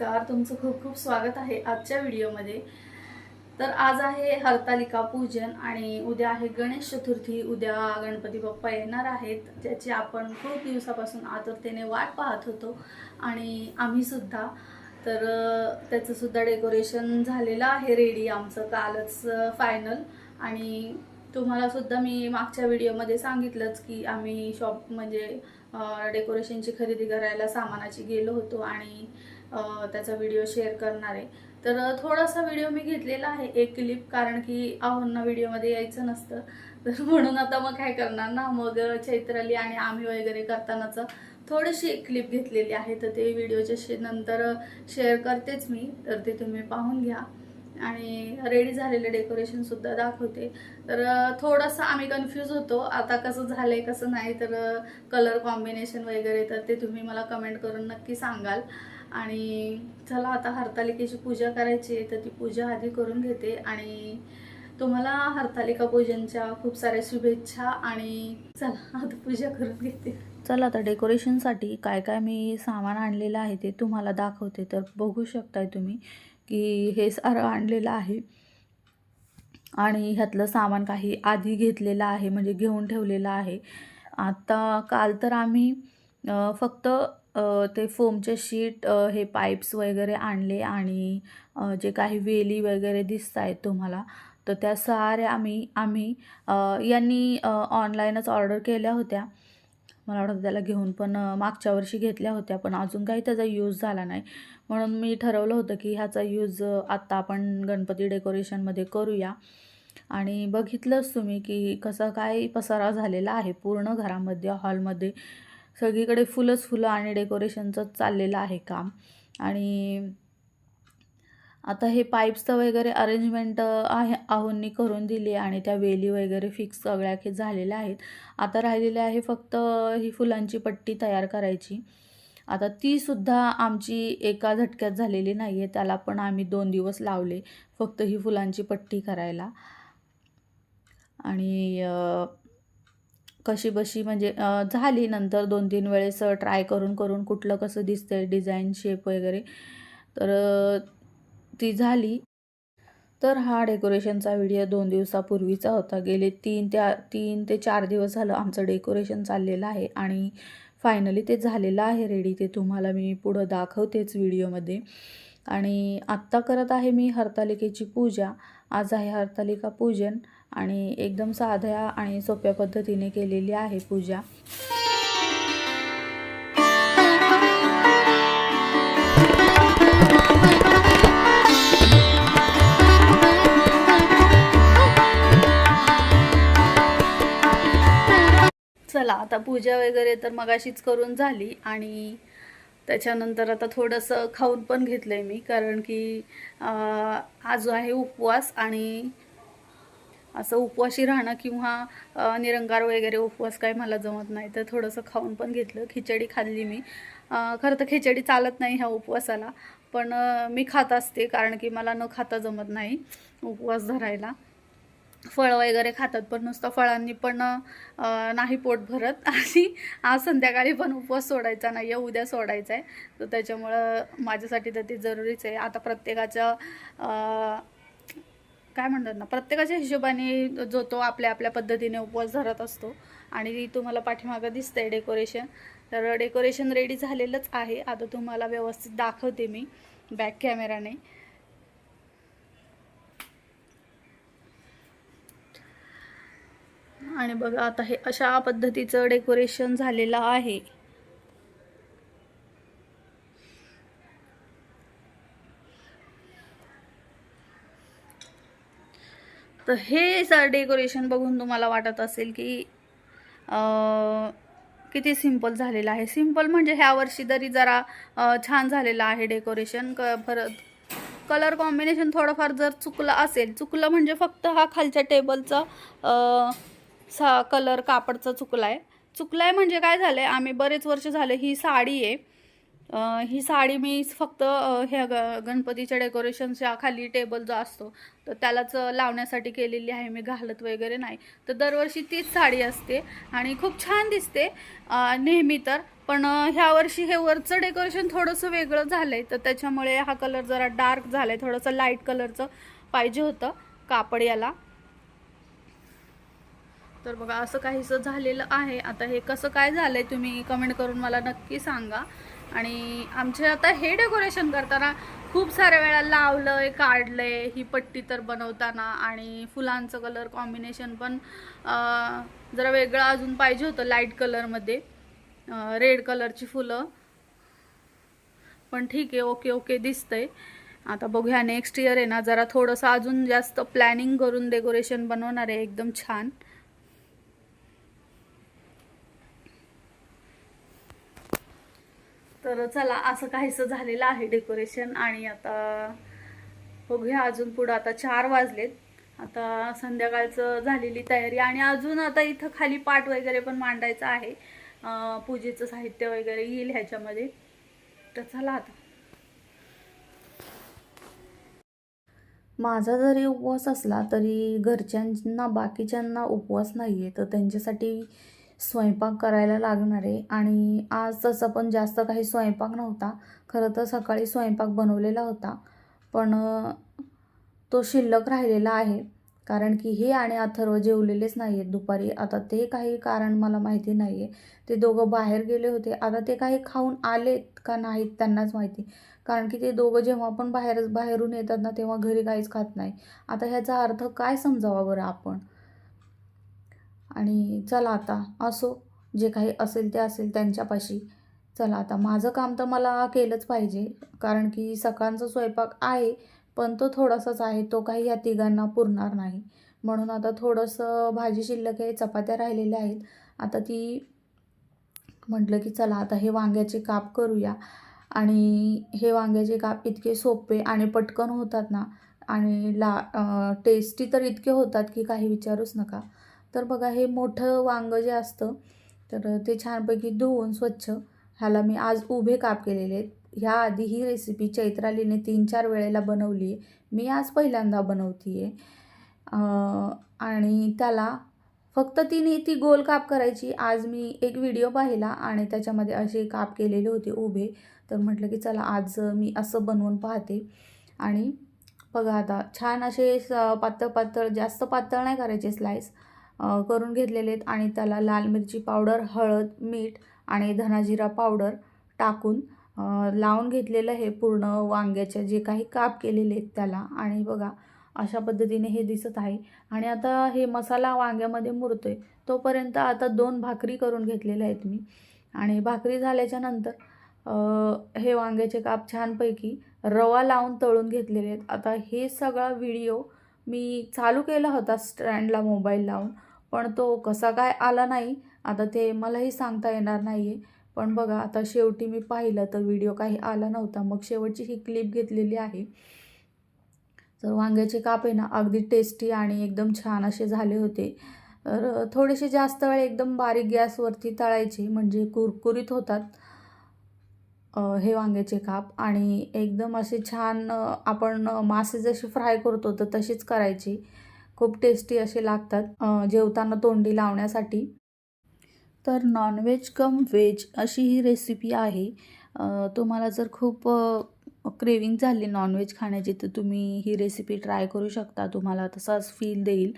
नमस्कार तुमचं खूप खूप स्वागत आहे आजच्या व्हिडिओमध्ये. तर आज आहे हरतालिका पूजन आणि उद्या आहे गणेश चतुर्थी. उद्या गणपती बाप्पा येणार आहेत ज्याची आपण खूप दिवसापासून आतुरतेने वाट पाहत होतो आणि आम्हीसुद्धा तर त्याचंसुद्धा डेकोरेशन झालेलं आहे रेडी आमचं कालच फायनल आणि तुम्हाला सुद्धा मी मागच्या व्हिडिओमध्ये सांगितलंच की आम्ही शॉप म्हणजे डेकोरेशनची खरेदी करायला सामानाची गेलो होतो आणि त्याचा व्हिडिओ शेअर करणार आहे. तर थोडासा व्हिडिओ मी घेतलेला आहे एक क्लिप कारण की आहोंना व्हिडिओमध्ये यायचं नसतं. तर म्हणून आता मग काय करणार ना? मग चैत्राली आणि आम्ही वगैरे करतानाच थोडीशी एक क्लिप घेतलेली आहे. तर ते व्हिडिओच्या शे नंतर शेअर करतेच मी. तर ते तुम्ही पाहून घ्या. आणि रेडी झालेलं डेकोरेशनसुद्धा दाखवते. तर थोडंसं आम्ही कन्फ्यूज होतो. आता कसं झालं आहे कसं नाही तर कलर कॉम्बिनेशन वगैरे तर ते तुम्ही मला कमेंट करून नक्की सांगाल. आणि चला आता हरतालिकेची पूजा करायची आहे तर ती पूजा आधी करून घेते. आणि तुम्हाला हरतालिका पूजनच्या खूप साऱ्या शुभेच्छा आणि चला आता पूजा करून घेते. चला आता डेकोरेशनसाठी काय काय मी सामान आणलेलं आहे ते तुम्हाला दाखवते. तर बघू शकताय तुम्ही की हे सारं आणलेलं आहे. आणि ह्यातलं सामान काही आधी घेतलेलं आहे म्हणजे घेऊन ठेवलेलं आहे. आता काल तर आम्ही फक्त ते फोमचे शीट हे पाईप्स वगैरे आणले आणि जे काही वेली वगैरे दिसत आहेत तुम्हाला तर त्या साऱ्या आम्ही आम्ही यांनी ऑनलाईनच ऑर्डर केल्या होत्या. मला वाटतं त्याला घेऊन पण मागच्या वर्षी घेतल्या होत्या पण अजून काही त्याचा यूज झाला नाही. म्हणून मी ठरवलं होतं की ह्याचा यूज आत्ता आपण गणपती डेकोरेशनमध्ये करूया. आणि बघितलंच तुम्ही की कसं काय पसारा झालेला आहे पूर्ण घरामध्ये हॉलमध्ये. सगळीकडे फुलंच फुलं आणि डेकोरेशनचंच चाललेलं आहे काम. आणि आता हे पाईप्सचं वगैरे अरेंजमेंट आहे आहोंनी करून दिली आणि त्या वेली वगैरे फिक्स सगळ्या काही झालेल्या आहेत. आता राहिलेली आहे फक्त ही फुलांची पट्टी तयार करायची. आता तीसुद्धा आमची एका झटक्यात झालेली नाही आहे त्याला पण आम्ही दोन दिवस लावले फक्त ही फुलांची पट्टी करायला. आणि कशी बशी म्हणजे झाली नंतर दोन तीन वेळेस ट्राय करून करून कुठलं कसं दिसतंय डिझाईन शेप वगैरे तर ती झाली. तर हा डेकोरेशनचा व्हिडिओ दोन दिवसापूर्वीचा होता. गेले तीन त्या तीन ते चार दिवस झालं आमचं डेकोरेशन चाललेलं आहे आणि फायनली ते झालेलं आहे रेडी. ते तुम्हाला मी पुढं दाखवतेच व्हिडिओमध्ये. आणि आत्ता करत आहे मी हरतालिकेची पूजा. आज आहे हरतालिका पूजन. आणि एकदम साध्या आणि सोप्या पद्धतीने केलेली आहे पूजा. चला आता पूजा वगैरे तर मगाशीच करून झाली आणि त्याच्यानंतर आता थोडंसं खाऊन पण घेतलं आहे मी कारण की आज आहे उपवास आणि असं उपवाशी राहणं किंवा निरंगार वगैरे उपवास काय मला जमत नाही. तर थोडंसं खाऊन पण घेतलं. खिचडी खाल्ली मी. खरं तर खिचडी चालत नाही ह्या उपवासाला. पण मी खात असते कारण की मला न खाता जमत नाही उपवास धरायला. फळ वगैरे खातात पण नुसतं फळांनी पण नाही पोट भरत. आणि आज संध्याकाळी पण उपवास सोडायचा नाही. आहे उद्या सोडायचा आहे तर त्याच्यामुळं माझ्यासाठी तर ते जरुरीच आहे. आता प्रत्येकाच्या काय म्हणतात ना प्रत्येकाच्या हिशोबाने जो तो आपल्या आपल्या पद्धतीने उपवास धरत असतो. आणि तुम्हाला पाठीमागं दिसतंय डेकोरेशन तर डेकोरेशन रेडी झालेलंच आहे. आता तुम्हाला व्यवस्थित दाखवते मी बॅक कॅमेराने आणि बघा आता हे अशा पद्धतीचं डेकोरेशन झालेलं आहे. तर हे सर डेकोरेशन बघून तुम्हाला वाटत असेल की किती सिंपल झालेलं आहे. सिंपल म्हणजे ह्या वर्षी तरी जरा छान झालेलं आहे डेकोरेशन. क परत कलर कॉम्बिनेशन थोडंफार जर चुकलं असेल चुकलं म्हणजे फक्त हा खालच्या टेबलचा सा कलर कापडचा चुकला आहे चुकला आहे म्हणजे काय झालं आहे आम्ही बरेच वर्ष झाले ही साडी आहे. ही साडी मी फक्त ह्या ग गणपतीच्या डेकोरेशनच्या खाली टेबल जो असतो. तर त्यालाच लावण्यासाठी केलेली आहे मी घालत वगैरे नाही. तर दरवर्षी तीच साडी असते आणि खूप छान दिसते. नेहमी तर. पण ह्यावर्षी ह्या वर्षी हे वरचं डेकोरेशन थोडंसं वेगळं झालं आहे तर त्याच्यामुळे हा कलर जरा डार्क झाला आहे थोडंसं लाइट कलरचं पाहिजे होतं कापड याला. तर बघा असं काहीसं झालेलं आहे. आता हे कसं काय झालं आहे तुम्ही कमेंट करून मला नक्की सांगा. आणि आमचे आता हे डेकोरेशन करताना खूप साऱ्या वेळा लावलंय काढलंय ही पट्टी तर बनवताना आणि फुलांचं कलर कॉम्बिनेशन पण जरा वेगळं अजून पाहिजे होतं लाइट कलरमध्ये रेड कलरची फुलं. पण ठीक आहे ओके ओके दिसतंय. आता बघूया नेक्स्ट इयर आहे ना जरा थोडंसं अजून जास्त प्लॅनिंग करून डेकोरेशन बनवणार आहे एकदम छान. तर चला असं काहीसं झालेलं आहे डेकोरेशन आणि आता बघूया अजून पुढं. आता चार वाजलेत. आता संध्याकाळचं झालेली तयारी आणि अजून आता इथं खाली पाट वगैरे पण मांडायचं आहे. पूजेचं साहित्य वगैरे येईल ह्याच्यामध्ये. तर चला आता. माझा जरी उपवास असला तरी घरच्यांना बाकीच्यांना उपवास नाही आहे तर त्यांच्यासाठी स्वयंपाक करायला लागणार आहे. आणि आज तसं पण जास्त काही स्वयंपाक नव्हता. खरं तर सकाळी स्वयंपाक बनवलेला होता. पण तो शिल्लक राहिलेला आहे. कारण की हे आणि अथर्व जेवलेलेच नाही आहेत दुपारी. आता ते काही कारण मला माहिती नाही आहे ते दोघं बाहेर गेले होते. आता ते काही खाऊन आलेत का नाहीत त्यांनाच माहिती. कारण की ते दोघं जेव्हा पण बाहेर बाहेरून येतात ना तेव्हा घरी काहीच खात नाही. आता ह्याचा अर्थ काय समजावा बरं आपण? आणि चला आता असो जे काही असेल ते असेल त्यांच्यापाशी. चला आता माझं काम तर मला केलंच पाहिजे कारण की सकाळचा स्वयंपाक आहे पण तो थोडासाच आहे तो काही या तिघांना पुरणार नाही. म्हणून आता थोडंसं भाजी शिल्लक आहे चपात्या राहिलेल्या आहेत. आता ती म्हटलं की चला आता हे वांग्याचे काप करूया. आणि हे वांग्याचे काप इतके सोपे आणि पटकन होतात ना आणि ला टेस्टी तर इतके होतात की काही विचारूच नका. तर बघा हे मोठं वांगं जे असतं तर ते छानपैकी धुवून स्वच्छ. ह्याला मी आज उभे काप केलेले आहेत. ह्या आधी ही रेसिपी चैत्रालीने तीन चार वेळेला बनवली आहे मी आज पहिल्यांदा बनवते आहे आणि त्याला फक्त तिने ती गोल काप करायची. आज मी एक व्हिडिओ पाहिला आणि त्याच्यामध्ये असे काप केलेले होते उभे. तर म्हटलं की चला आज मी असं बनवून पाहते. आणि बघा आता छान असे स पातळ पातळ जास्त पातळ नाही करायचे स्लाईस करून घेतलेले आहेत आणि त्याला लाल मिरची पावडर हळद मीठ आणि धनाजिरा पावडर टाकून लावून घेतलेलं हे पूर्ण वांग्याचे जे काही काप केलेले आहेत त्याला. आणि बघा अशा पद्धतीने हे दिसत आहे. आणि आता हे मसाला वांग्यामध्ये मुरतोय. तोपर्यंत आता दोन भाकरी करून घेतलेल्या आहेत मी. आणि भाकरी झाल्याच्यानंतर हे वांग्याचे काप छानपैकी रवा लावून तळून घेतलेले आहेत. आता हे सगळा व्हिडिओ मी चालू केला होता स्टँडला मोबाईल लावून. पण तो कसा काय आला नाही आता ते मलाही सांगता येणार नाही आहे पण बघा आता शेवटी मी पाहिलं तर व्हिडिओ काही आला नव्हता. मग शेवटची ही क्लिप घेतलेली आहे. तर वांग्याचे काप आहे ना अगदी टेस्टी आणि एकदम छान असे झाले होते. तर थोडेसे जास्त वेळ एकदम बारीक गॅसवरती तळायचे म्हणजे कुरकुरीत होतात हे वांग्याचे काप. आणि एकदम असे छान आपण मासे जसे फ्राय करतो तर तशीच करायची. खूप टेस्टी असे लागतात जेवताना तोंडी लावण्यासाठी. तर नॉनव्हेज कम व्हेज अशी ही रेसिपी आहे. तुम्हाला जर खूप क्रेविंग झाली नॉनव्हेज खाण्याची तर तुम्ही ही रेसिपी ट्राय करू शकता. तुम्हाला तसाच फील देईल.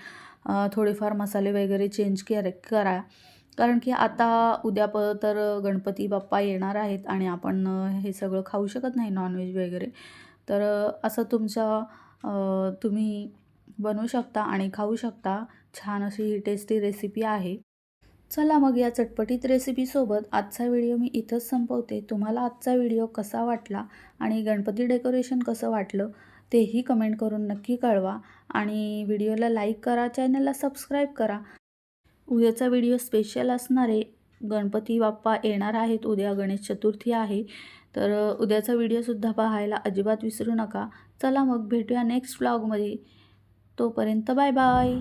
थोडेफार मसाले वगैरे चेंज करे करा. कारण की आता उद्या प तर गणपती बाप्पा येणार आहेत आणि आपण हे सगळं खाऊ शकत नाही नॉनव्हेज वगैरे. तर असं तुमच्या तुम्ही बनवू शकता आणि खाऊ शकता. छान अशी ही टेस्टी रेसिपी आहे. चला मग या चटपटीत रेसिपीसोबत आजचा व्हिडिओ मी इथंच संपवते. तुम्हाला आजचा व्हिडिओ कसा वाटला आणि गणपती डेकोरेशन कसं वाटलं तेही कमेंट करून नक्की कळवा. आणि व्हिडिओला लाईक करा चॅनलला सबस्क्राईब करा. उद्याचा व्हिडिओ स्पेशल असणार आहे गणपती बाप्पा येणार आहेत. उद्या गणेश चतुर्थी आहे. तर उद्याचा व्हिडिओसुद्धा पाहायला अजिबात विसरू नका. चला मग भेटूया नेक्स्ट व्लॉगमध्ये तोपर्यंत बाय बाय